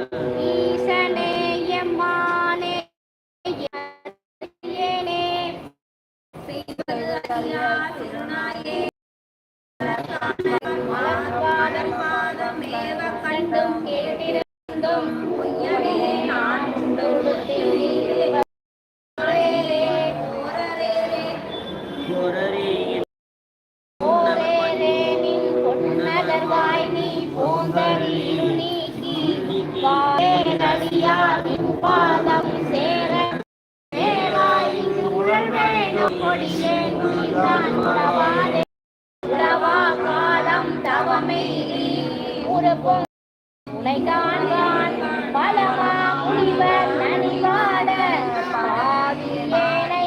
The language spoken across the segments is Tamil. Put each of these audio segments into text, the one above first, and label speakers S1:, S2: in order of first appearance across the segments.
S1: Thank you. வாரடியாரின் பாதம் சேர சேராய் இங்கு உழல்வேணும் கொடியே நீதான் உறவாதே உறவா காலம் தவமே உனைதான் பலமா முனிவர் நனிவாட ஏனை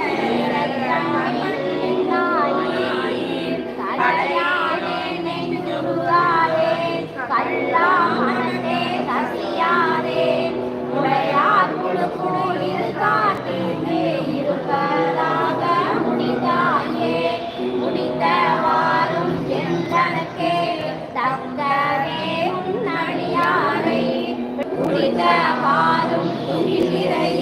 S1: முடித்தவாறும் துணிவிரையே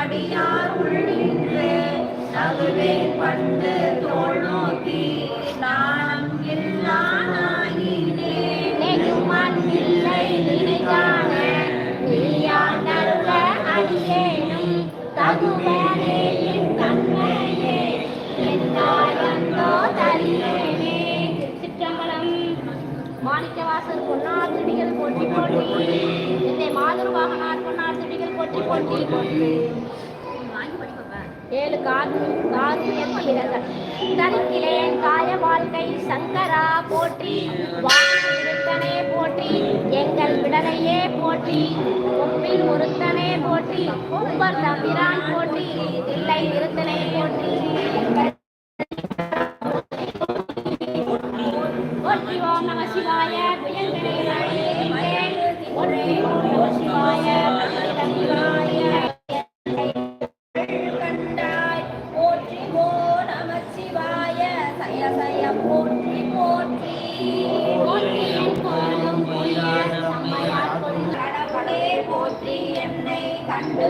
S1: அடியார் உள்ளின்று நகுவேன் பண்டு தோல் நோக்கி போற்றி போற்றி என்னை மாதுரு வாகனார் பொன்னார் துடிகள் போற்றி போற்றி போற்றி ஏழு காது காது பிறர்கள் தனிக்கிலேன் காய வாழ்க்கை சங்கரா போற்றி. வாழத்தனே போற்றி. எங்கள் விடலையே போற்றி. ஒப்பில் ஒருத்தனே போற்றி. உப்பர் தம்பிரான் போற்றி. இல்லை இருத்தனை போற்றி.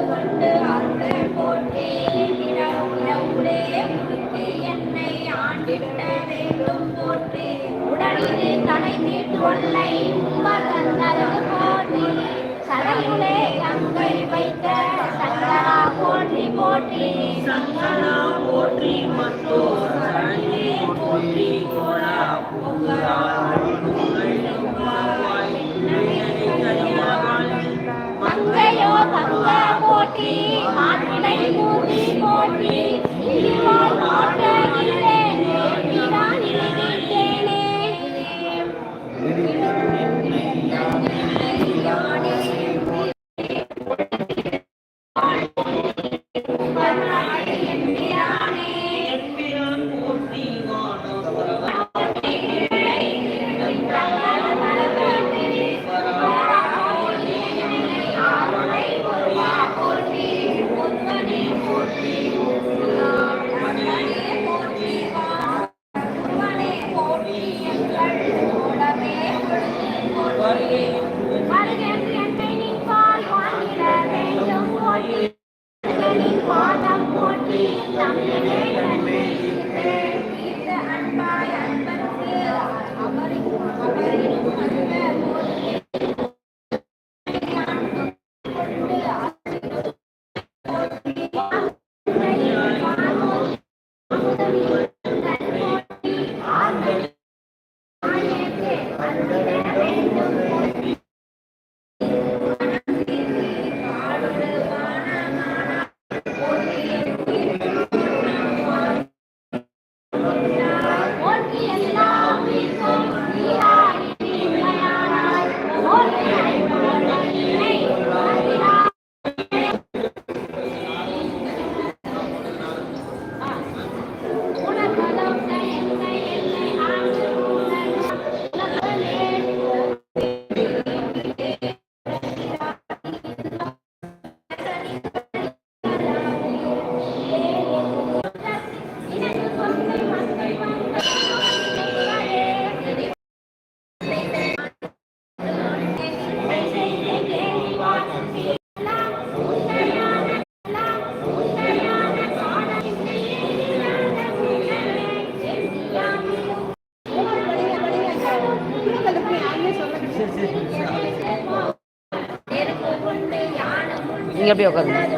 S1: கொண்டு அருள் போற்றி இரவுளே முழுக்கி என்னை ஆண்டிட வேண்டும் போற்றி உடலிலே தலை நீட்டு ஒன்னை போற்றி சடையுளே கங்கை வைத்த சங்கரா போற்றி போற்றி
S2: சங்கரா போற்றி
S1: Ông Amen.
S3: நீங்க உட்காந்து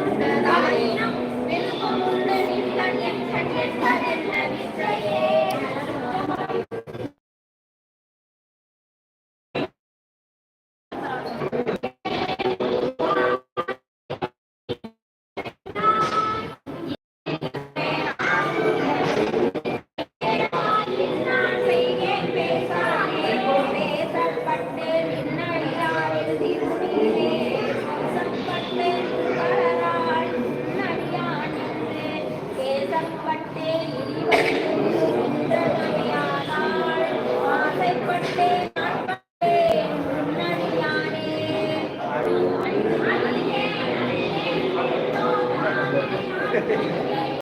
S3: உட்காருங்க
S1: பேசப்பட்டே